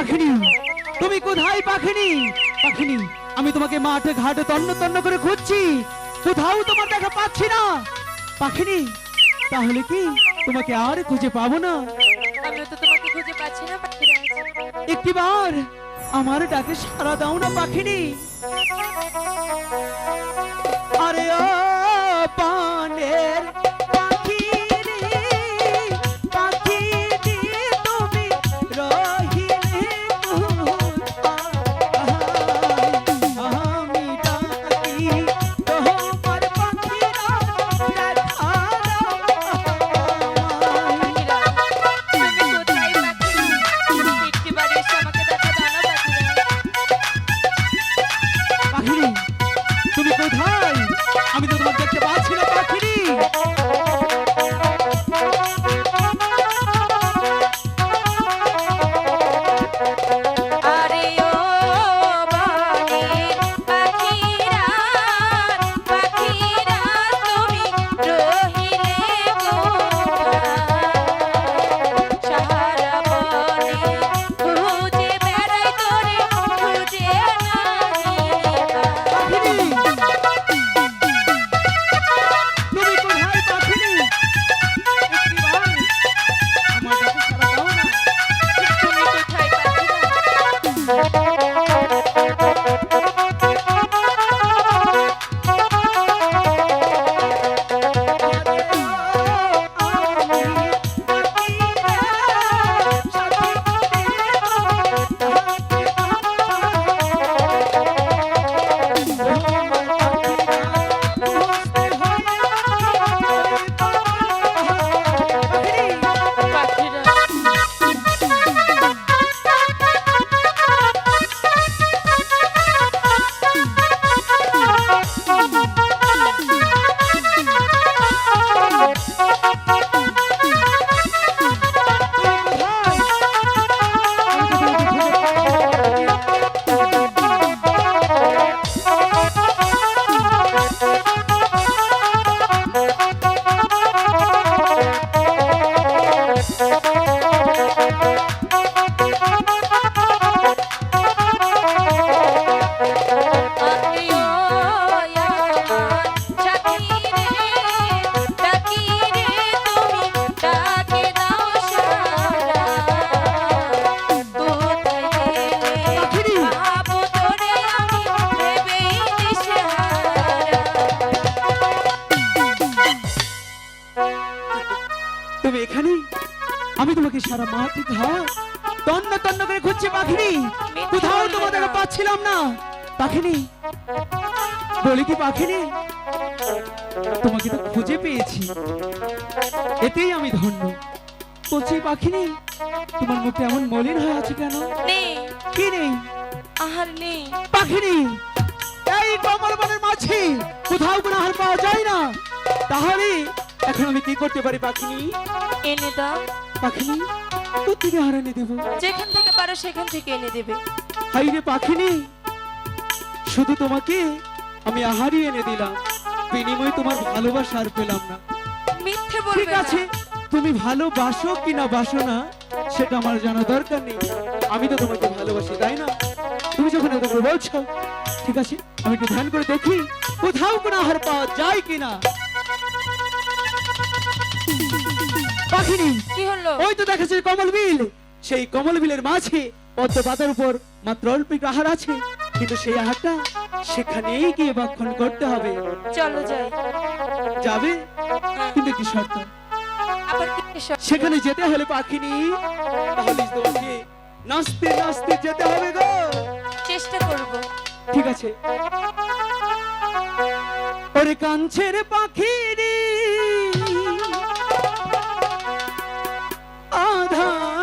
পাখিনি? তুমি কোথায় পাখিনি? পাখিনি আমি তোমাকে মাঠে ঘাটে তন্ন তন্ন করে খুঁজছি। কোথাও তোমার দেখা পাচ্ছি না। পাখিনি তাহলে কি তোমাকে আর খুঁজে পাবো না? আমিও তো তোমাকে খুঁজে পাচ্ছি না পাখিরাজ একটিবার আমার ডাকে সারা দাও না পাখিনি। আরে ও পাচ্ছিলাম না। পাখিনি? বলি কি পাখিনি? তোমাকে তো খুঁজে পেয়েছি। এতেই আমি ধন্য। বলছি পাখিনি তোমার মুখে এমন মলিন হয়ে আছে কেন? নেই। কি নেই? আহার নেই। পাখিনি এই কমল বনের মাঝে কোথাও কোনো আহার পাওয়া যায় না। তাহলে এখন আমি কি করতে পারি পাখিনি? এনে দাও। পাখিনি কোথেকে হারানি দেবো? যেখান থেকে পারো সেখান থেকে এনে দেবে। হাই রে পাখিনি। শুধু তোমাকে আমি আহারি এনে দিলাম। বিনিময়ে তোমার ভালোবাসা আর পেলাম না। মিথ্যে ঠিক আছে তুমি ভালোবাসো কিনা বাসো না সেটা আমার জানা দরকার নেই। আমি তো তোমাকে ভালোবাসি তাই না? তুমি যখন এত করে বলছো ঠিক আছে আমি একটু ধ্যান করে দেখি কোথাও কোনো আহার পাওয়া যায় কিনা পাখিনি। কি হলো? ওই তো কমল বিল। সেই কমল বিলের মাঝে পদ্ম পাতার উপর মাত্র অল্প আহার আছে। কিন্তু সেই আহারটা সেখানেই গিয়ে ভক্ষণ করতে হবে। চলো যাই। যাবে? কিন্তু একটি শর্ত? সেখানে যেতে হলে পাখিনি। তাহলে তোমাকে নাচতে নাচতে যেতে হবে গো। চেষ্টা করব। ঠিক আছে। ওরে কাঞ্চের পাখি রে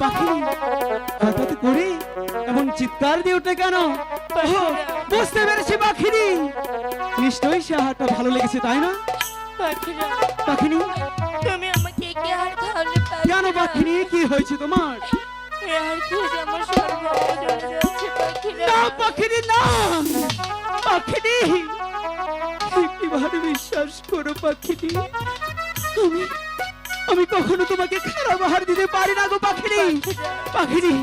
পাখি। হঠাৎ করে এমন চিৎকার দিয়ে উঠে কেন? বুঝতে পেরেছি পাখিনি নিশ্চয়ই সে আহারটা ভালো লেগেছে তাই না? পাখিনি? তুমি আমাকে কি আর খাওয়ালে কেন পাখিনি? কি হয়েছে তোমার? না পাখিনি না! পাখিনি বিশ্বাস করো পাখিনি আমি আমি কখনো তোমাকে খারাপ আহার দিতে পারি না গো পাখিনি। পাখিনি,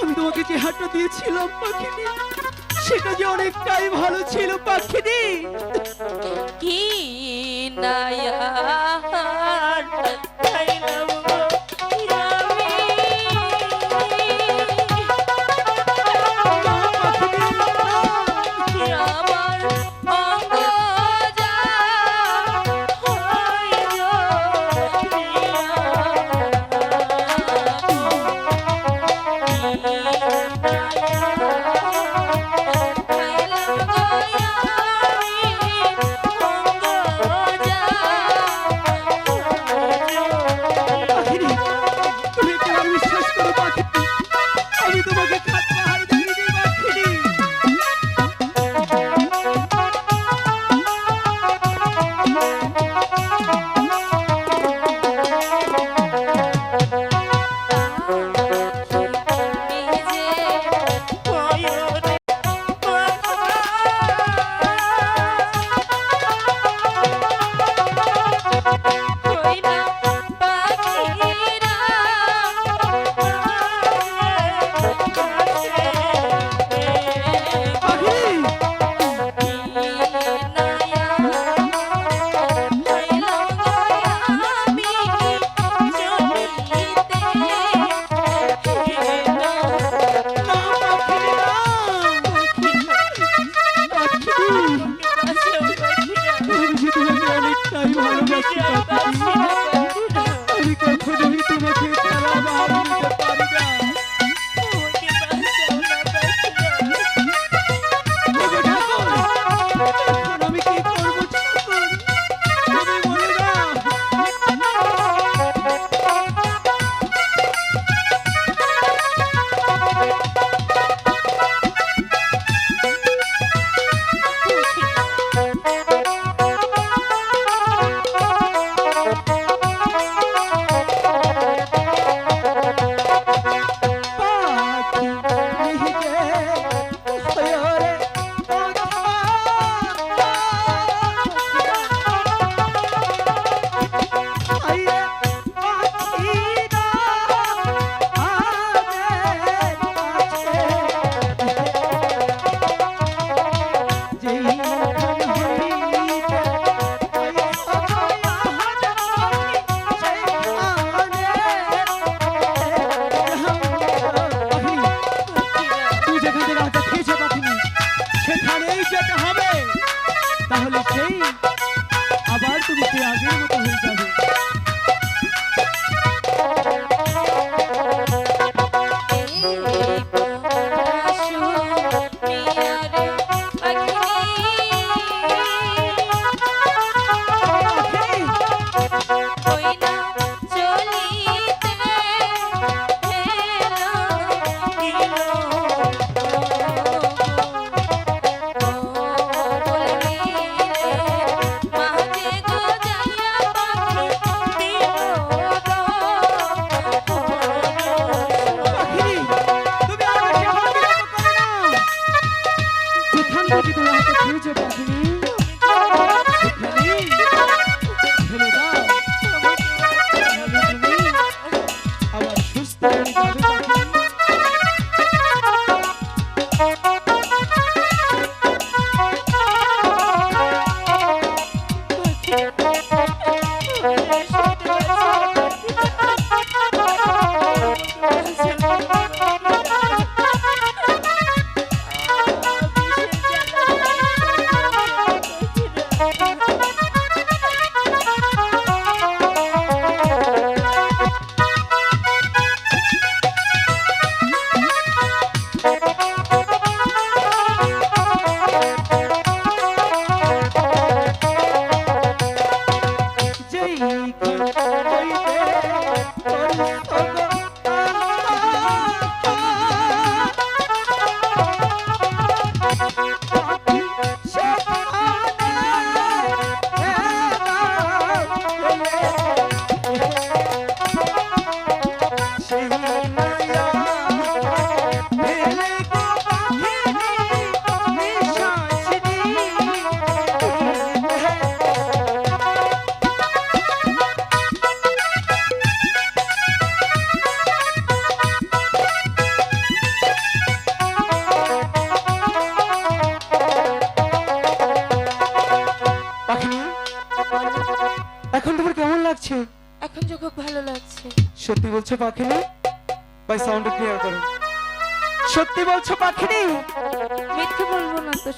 আমি তোমাকে যে হাতটা দিয়েছিলাম পাখিনি, সেটা যে অনেকটাই ভালো ছিল পাখিনি। কি নায়ার তোমাকে অনেকটাই ভালোবাসি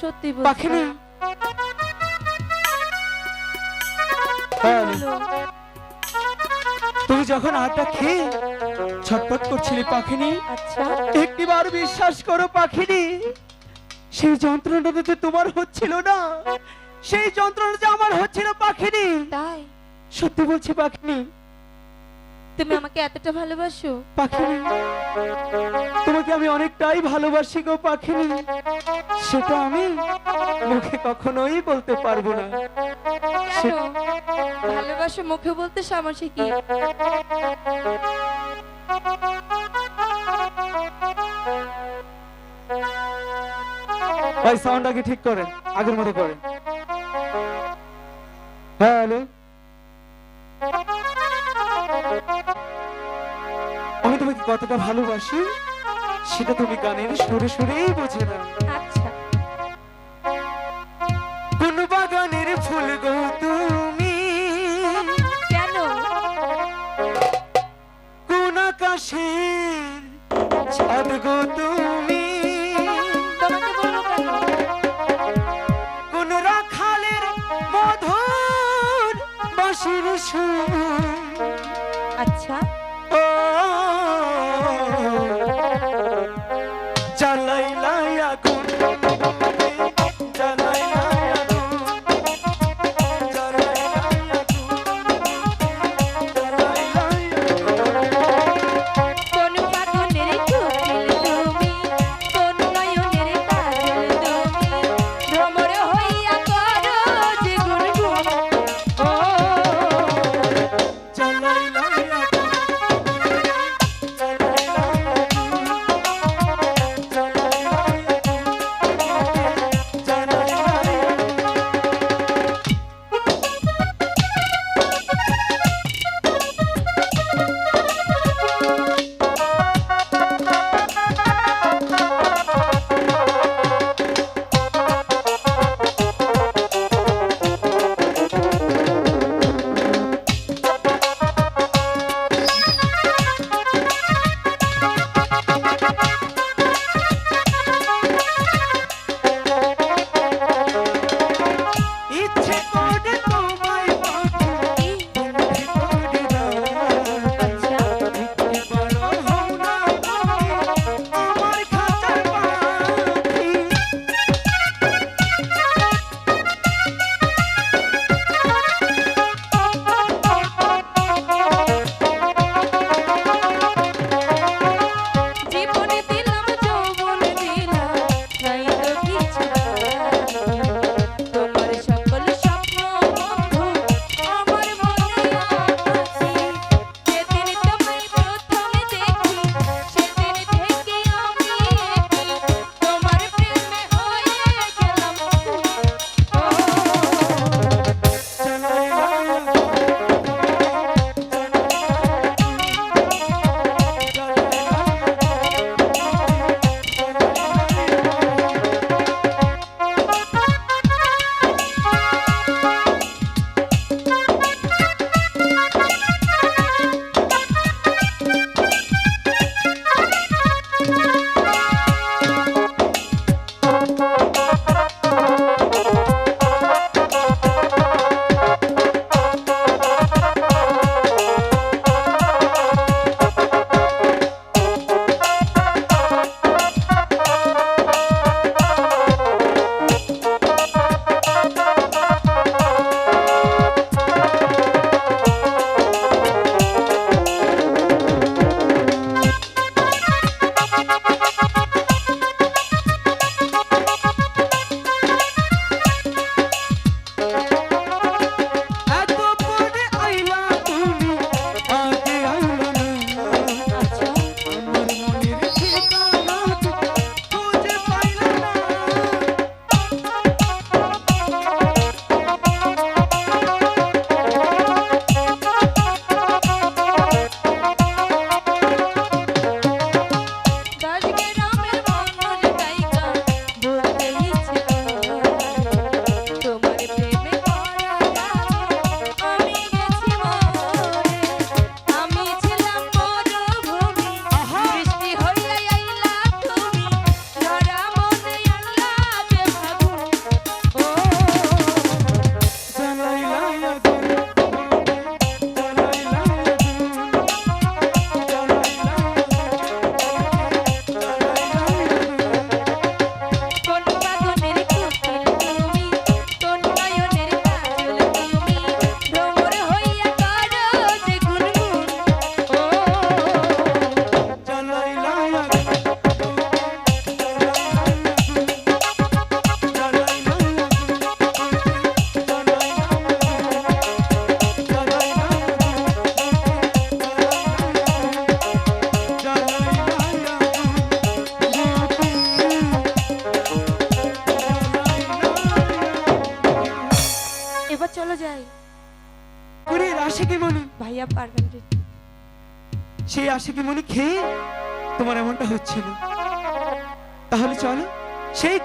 সত্যি বলছি? পাখিনি হ্যাঁ, তুমি যখন আটটা খেয়ে ছটপট করছিলে পাখিনি আচ্ছা। একটিবার বিশ্বাস করো পাখিনি সেই যন্ত্রণাটা যে তোমার হচ্ছিল না সেই যন্ত্রণা যে আমার হচ্ছিল পাখিনি। সত্যি বলছি পাখিনি তুমি আমাকে এতটা ভালোবাসো? পাখিনি। তোমাকে আমি অনেকটাই ভালোবাসি গো পাখিনি। সেটা আমি মুখে কখনোই বলতে পারব না। কেন? ভালোবাসো মুখে বলতে সমস্যা কি? ভাই সাউন্ড আগে ঠিক করেন আগের মতো করেন। হ্যাঁ হ্যালো। আমি তোমাকে কতটা ভালোবাসি সেটা তুমি গানের সুরে সুরেই বোঝে না। আচ্ছা। কোন বাগানের ফুল গো তুমি? কেন? কোন আকাশের ছাদ গো তুমি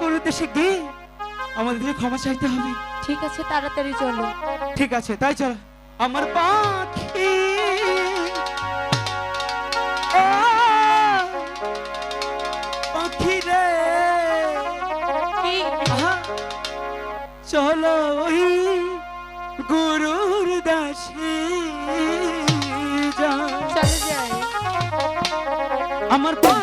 গরুর দেশে গিয়ে আমাদের ক্ষমা চাইতে হবে। ঠিক আছে তাড়াতাড়ি চলো। ঠিক আছে তাই চলো। আমার পাখি। ও, পাখি রে। চলো ওই গুরুর দাসে আমার পাখি